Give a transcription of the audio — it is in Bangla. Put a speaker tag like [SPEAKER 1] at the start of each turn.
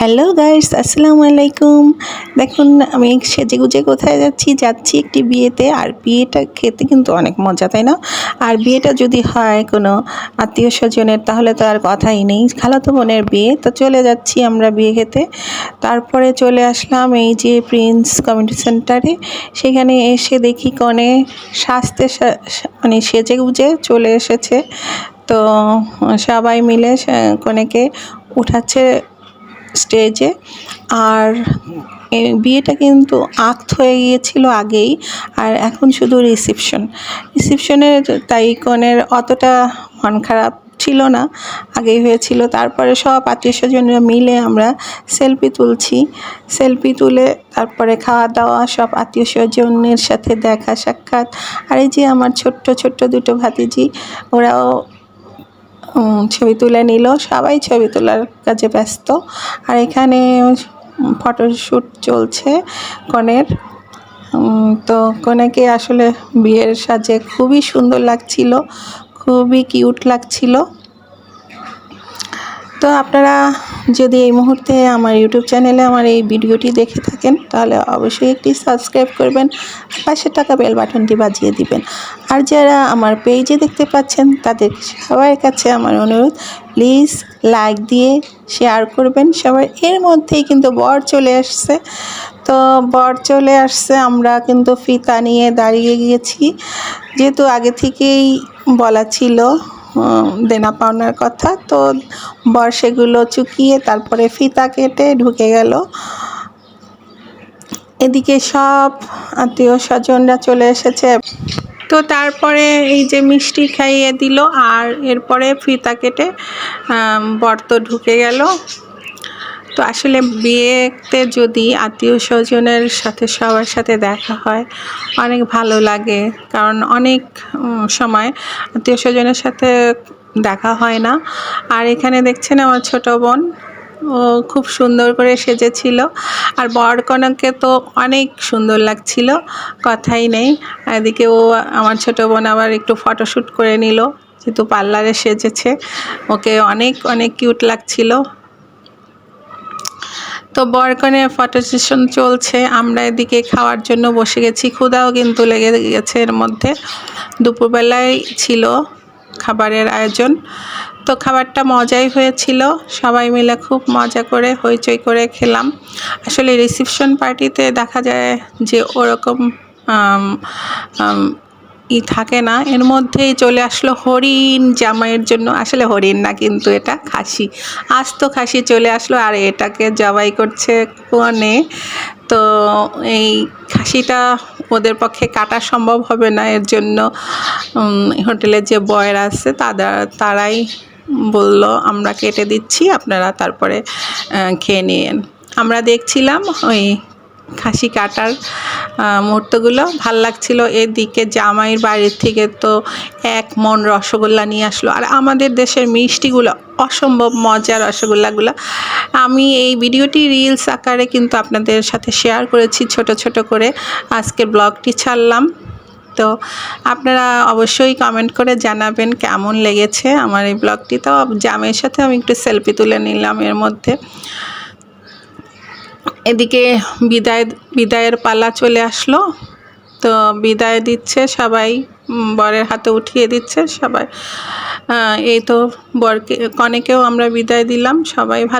[SPEAKER 1] হ্যালো গাইস আসসালামু আলাইকুম। দেখুন, আমি সেজে গুজে কোথায় যাচ্ছি? যাচ্ছি একটি বিয়েতে, আর বিয়েটা খেতে কিন্তু অনেক মজা, তাই না? আর বিয়েটা যদি হয় কোনো আত্মীয় স্বজনের, তাহলে তো আর কথাই নেই। খালাতো বোনের বিয়ে, তো চলে যাচ্ছি আমরা বিয়ে খেতে। তারপরে চলে আসলাম এই যে প্রিন্স কমিউনিটি সেন্টারে সেখানে এসে দেখি কনে সাজতে মানে সেজে গুজে চলে এসেছে। তো সবাই মিলে কনেকে উঠাচ্ছে স্টেজে আর বিয়েটা কিন্তু আক্ত হয়ে গিয়েছিল আগেই, আর এখন শুধু রিসেপশন রিসেপশনের তাই কনের অতটা মন খারাপ ছিল না, আগেই হয়েছিল। তারপরে সব আত্মীয় স্বজনরা মিলে আমরা সেলফি তুলছি। সেলফি তুলে তারপরে খাওয়া দাওয়া সব আত্মীয় স্বজনের সাথে দেখা, সাক্ষাৎ। আর এই যে আমার ছোট্ট ছোট্ট দুটো ভাতিজি, ওরাও ছবি তুলে নিল। সবাই ছবি তোলার কাজে ব্যস্ত। আর এখানে ফটোশ্যুট চলছে কনের। তো কনেকে আসলে বিয়ের সাজে খুবই সুন্দর লাগছিল, খুবই কিউট লাগছিল। তো আপনারা যদি এই মুহূর্তে আমার ইউটিউব চ্যানেলে আমার এই ভিডিওটি দেখে থাকেন, তাহলে অবশ্যই একটি সাবস্ক্রাইব করবেন পাশের টাকা বেল বাটনটি বাজিয়ে দিবেন। আর যারা আমার পেজে দেখতে পাচ্ছেন তাদের সবার কাছে আমার অনুরোধ, প্লিজ লাইক দিয়ে শেয়ার করবেন। সবার এর মধ্যেই কিন্তু বর চলে আসছে। তো বর চলে আসছে, আমরা কিন্তু ফিতা নিয়ে দাঁড়িয়ে গিয়েছি। যেহেতু আগে থেকেই বলা ছিল দেনা পাওনার কথা। তো বর সেগুলো চুকিয়ে তারপরে ফিতা কেটে ঢুকে গেল। এদিকে সব আত্মীয় স্বজনরা চলে এসেছে। তো তারপরে এই যে মিষ্টি খাইয়ে দিল আর এরপরে ফিতা কেটে বর্ত ঢুকে গেল। তো আসলে বিয়েতে যদি আত্মীয় স্বজনের সাথে, সবার সাথে দেখা হয়, অনেক ভালো লাগে। কারণ অনেক সময় আত্মীয় স্বজনের সাথে দেখা হয় না। আর এখানে দেখছেন আমার ছোট বোন, ও খুব সুন্দর করে সেজেছিল। আর বর কনেকে তো অনেক সুন্দর লাগছিল, কথাই নেই। এদিকে ও, আমার ছোট বোন আবার একটু ফটোশ্যুট করে নিল, যেহেতু পার্লারে সেজেছে। ওকে অনেক অনেক কিউট লাগছিল। তো বরকনে ফটো সেশন চলছে। আমরা এদিকে খাওয়ার জন্য বসে গেছি। ক্ষুদাও কিন্তু লেগে গেছে এর মধ্যে। দুপুরবেলায় ছিল খাবারের আয়োজন। তো খাবারটা মজাই হয়েছিল। সবাই মিলে খুব মজা করে, হইচই করে খেলাম। আসলে রিসেপশন পার্টিতে দেখা যায় যে ওরকম ই থাকে না। এর মধ্যেই চলে আসলো হরিণ। জামাইয়ের জন্য আসলে হরিণ না কিন্তু এটা খাসি। আস্ত খাসি চলে আসলো আর এটাকে জবাই করছে কোনে। তো এই খাসিটা ওদের পক্ষে কাটা সম্ভব হবে না। এর জন্য হোটেলের যে বয়রা আছে তারা তারাই বলল, আমরা কেটে দিচ্ছি, আপনারা তারপরে খেয়ে নিন আমরা দেখছিলাম ওই খাসি কাটার মুহূর্তগুলো। ভালো লাগছিল এদিকে জামাইয়ের বাড়ির থেকে তো এক মন রসগোল্লা নিয়ে আসলো। আর আমাদের দেশের মিষ্টিগুলো, অসম্ভব মজার রসগোল্লাগুলো। আমি এই ভিডিওটি রিলস আকারে কিন্তু আপনাদের সাথে শেয়ার করেছি ছোট ছোট করে। আজকের ব্লগটি ছাড়লাম। তো আপনারা অবশ্যই কমেন্ট করে জানাবেন কেমন লেগেছে আমার এই ব্লগটি তো জামের সাথে আমি একটু সেলফি তুলে নিলাম এর মধ্যে। এদিকে বিদায়, বিদায়ের পালা চলে আসলো। তো বিদায় দিচ্ছে সবাই বরের হাতে উঠিয়ে দিচ্ছে সবাই। এই তো বরকে, কনেকেও আমরা বিদায় দিলাম, সবাই ভালো